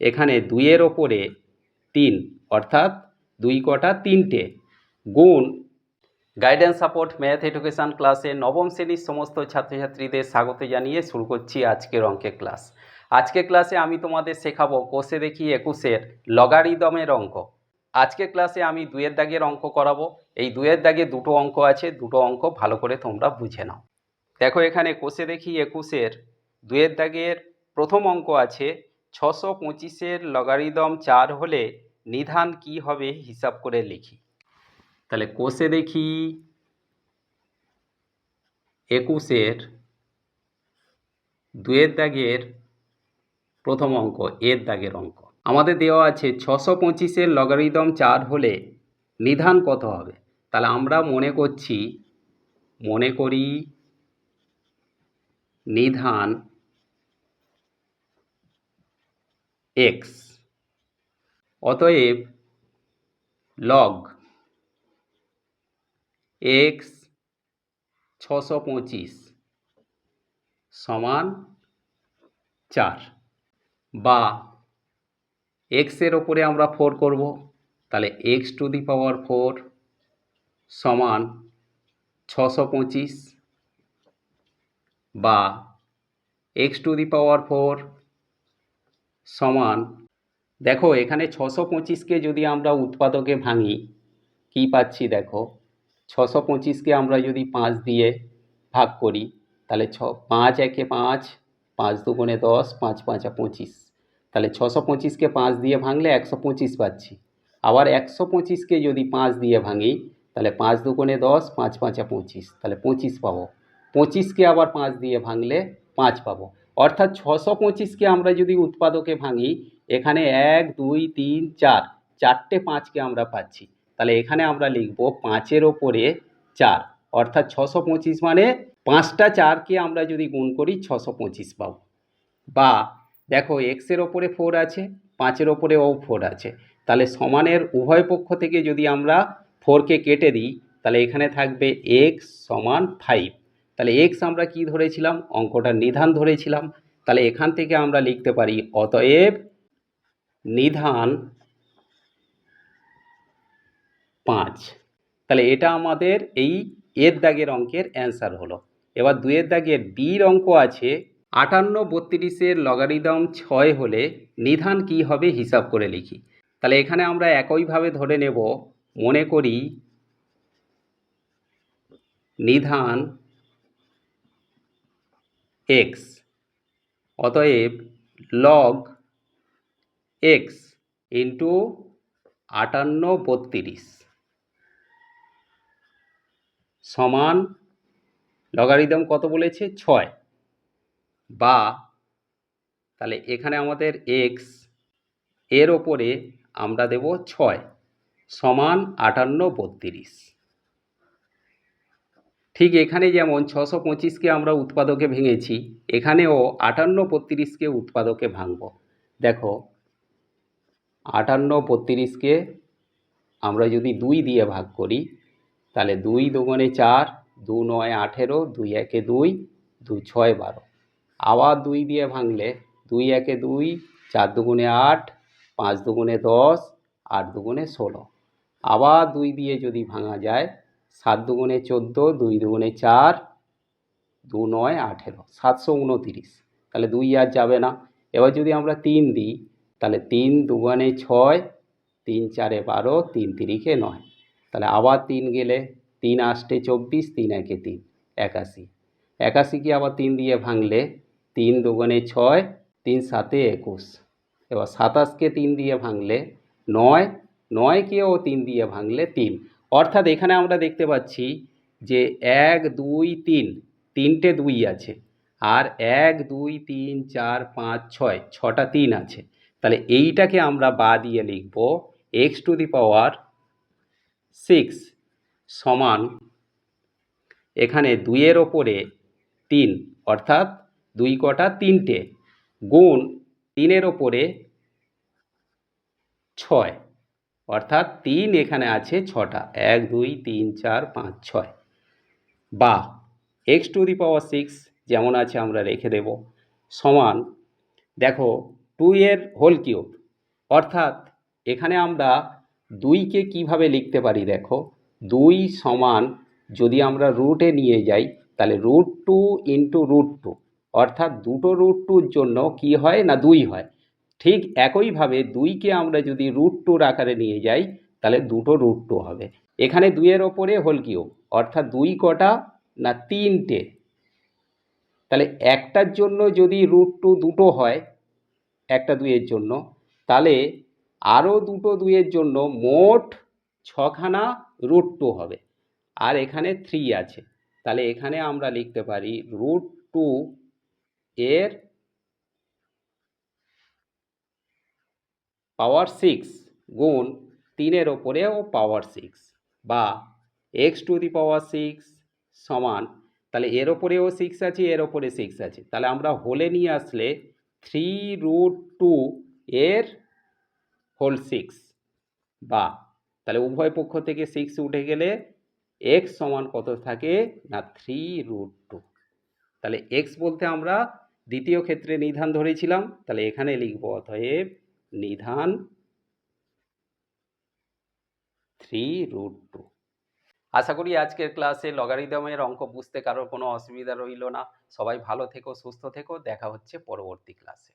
এখানে দুইয়ের ওপরে তিন, অর্থাৎ দুই কটা তিনটে। গুণ গাইডেন্স সাপোর্ট ম্যাথ এডুকেশান ক্লাসে নবম শ্রেণির সমস্ত ছাত্রছাত্রীদের স্বাগত জানিয়ে শুরু করছি আজকের অঙ্কের ক্লাস আজকের ক্লাসে আমি তোমাদের শেখাবো কোষে দেখি একুশের লগারিদমের অঙ্ক। আজকে ক্লাসে আমি দুয়ের দাগের অঙ্ক করাবো। এই দুয়ের দাগে দুটো অঙ্ক আছে, দুটো অঙ্ক ভালো করে তোমরা বুঝে নাও। দেখো এখানে কোষে দেখি একুশের দুয়ের দাগের প্রথম অঙ্ক আছে ছশো পঁচিশের লগারিদম চার হলে নিধান কি হবে হিসাব করে লিখি। তাহলে কোষে দেখি একুশের দুয়ের দাগের প্রথম অঙ্ক, এর দাগের অঙ্ক। আমাদের দেওয়া আছে ছশো পঁচিশের লগারিদম চার হলে নিধান কত হবে? তাহলে আমরা মনে করছি, মনে করি নিধান এক্স অতএব লগ এক্স ছশো পঁচিশ সমান চার বা এক্সের ওপরে আমরা ফোর করব, তাহলে x to the power four সমান ছশো পঁচিশ বা x to the power four সমান। দেখো, এখানে ছশো পঁচিশকে যদি আমরা উৎপাদকে ভাঙি, কি পাচ্ছি দেখো? ছশো পঁচিশকে আমরা যদি পাঁচ দিয়ে ভাগ করি, তাহলে ছ, পাঁচ একে পাঁচ পাঁচ দুগুণে দশ, পাঁচ পাঁচা পঁচিশ। তাহলে ছশো পঁচিশকে পাঁচ দিয়ে ভাঙলে একশো পঁচিশ পাচ্ছি। আবার একশো পঁচিশকে যদি পাঁচ দিয়ে ভাঙি, তাহলে পাঁচ দুগুণে দশ, পাঁচ পাঁচা পঁচিশ, তাহলে পঁচিশ পাবো। পঁচিশকে আবার পাঁচ দিয়ে ভাঙলে পাঁচ পাবো। অর্থাৎ ছশো পঁচিশকে আমরা যদি উৎপাদকে ভাঙি, এখানে এক, দুই, তিন, চার, চারটে পাঁচকে আমরা পাচ্ছি। তাহলে এখানে আমরা লিখব পাঁচের ওপরে চার। অর্থাৎ ছশো পঁচিশ মানে পাঁচটা চারকে আমরা যদি গুণ করি, ছশো পঁচিশ পাবো। বা দেখো এক্সের ওপরে ফোর আছে, পাঁচের ওপরেও ফোর আছে। তাহলে সমানের উভয় পক্ষ থেকে যদি আমরা ফোরকে কেটে দিই, তাহলে এখানে থাকবে এক্স সমান ফাইভ তাহলে এক্স আমরা কি ধরেছিলাম? অঙ্কটার নিধান ধরেছিলাম। তাহলে এখান থেকে আমরা লিখতে পারি, অতএব নিধান পাঁচ। তাহলে এটা আমাদের এই এর দাগের অঙ্কের অ্যান্সার হলো। এবার দুয়ের দাগের বির অঙ্ক আছে, আটান্ন বত্রিশের লগারিদম ছয় হলে নিধান কি হবে হিসাব করে লিখি। তাহলে এখানে আমরা একইভাবে ধরে নেব, মনে করি নিধান এক্স অতএব লগ এক্স ইন্টু আটান্ন বত্রিশ সমান লগারিদম কত বলেছে? ছয়। বা তাহলে এখানে আমাদের এক্সের ওপরে আমরা দেব ছয় সমান আটান্ন বত্রিশ। ঠিক এখানে যেমন ছশো পঁচিশকে আমরা উৎপাদকে ভেঙেছি, এখানেও আটান্ন বত্রিশকে উৎপাদকে ভাঙব। দেখো, আটান্ন বত্রিশকে আমরা যদি দুই দিয়ে ভাগ করি, তাহলে দুই দুগুণে চার, দু নয় আঠেরো, দুই একে দুই, দু ছয় বারো। আবার দুই দিয়ে ভাঙলে দুই একে দুই, চার দুগুণে আট, পাঁচ দুগুণে দশ, আট দুগুণে ষোলো। আবার দুই দিয়ে যদি ভাঙা যায় সাত দুগুণে চোদ্দ, দুই দুগুণে চার, দু নয়, আঠেরো, সাতশো উনতিরিশ। তাহলে দুই আর যাবে না। এবার যদি আমরা তিন দিই, তাহলে তিন দুগুণে ছয়, তিন চারে বারো, তিন তিরিখে নয়। তাহলে আবার তিন গেলে তিন আষ্টে চব্বিশ, তিন একে তিন, একাশি। একাশিকে আবার তিন দিয়ে ভাঙলে তিন দুগুণে ছয়, তিন সাতে একুশ। এবার সাতাশকে তিন দিয়ে ভাঙলে নয়, নয়কেও তিন দিয়ে ভাঙলে তিন। অর্থাৎ এখানে আমরা দেখতে পাচ্ছি যে এক, দুই, তিন, তিনটে দুই আছে আর এক, দুই, তিন, চার, পাঁচ, ছয়, ছটা তিন আছে। তাহলে এইটাকে আমরা বা দিয়ে লিখব x to the power six সমান এখানে দুইয়ের ওপরে তিন, অর্থাৎ দুই কটা তিনটে, গুণ তিনের ওপরে ছয়। অর্থাৎ তিন এখানে আছে ছটা। এক, দুই, তিন, চার, পাঁচ, ছয়। বা x to the power six যেমন আছে আমরা রেখে দেব। সমান, দেখো টু এর হোল কিউব অর্থাৎ, এখানে আমরা দুইকে কীভাবে লিখতে পারি দেখো? দুই সমান, যদি আমরা রুটে নিয়ে যাই, তাহলে root two into root two অর্থাৎ দুটো রুট টুর জন্য কি হয় না দুই হয়? ঠিক একইভাবে দুইকে আমরা যদি রুট টুর আকারে নিয়ে যাই, তাহলে দুটো রুট টু হবে। এখানে দুইয়ের ওপরে হোল কিউব অর্থাৎ দুই কটা না তিনটে? তাহলে একটার জন্য যদি রুট টু দুটো হয়, একটা দুইয়ের জন্য, তাহলে আরও দুটো দুইয়ের জন্য মোট ছখানা রুট টু হবে। আর এখানে থ্রি আছে। তাহলে এখানে আমরা লিখতে পারি রুট টু এর পাওয়ার সিক্স গুণ তিনের ওপরেও পাওয়ার সিক্স বা x to the power six সমান, তাহলে এর ওপরেও সিক্স আছে, এর ওপরে সিক্স আছে। তাহলে আমরা হোলে নিয়ে আসলে থ্রি রুট টু এর হোল সিক্স বা, তাহলে উভয় পক্ষ থেকে সিক্স উঠে গেলে এক্স সমান কত থাকে? না, থ্রি রুট টু। তাহলে এক্স বলতে আমরা দ্বিতীয় ক্ষেত্রে নিধান ধরেছিলাম, তাহলে এখানে লিখব অতএব নিধান থ্রি রুট টু। আশা করি আজকের ক্লাসে লগারিদমের অঙ্ক বুঝতে কারোর কোনো অসুবিধা রইল না। সবাই ভালো থেকো, সুস্থ থেকো। দেখা হচ্ছে পরবর্তী ক্লাসে।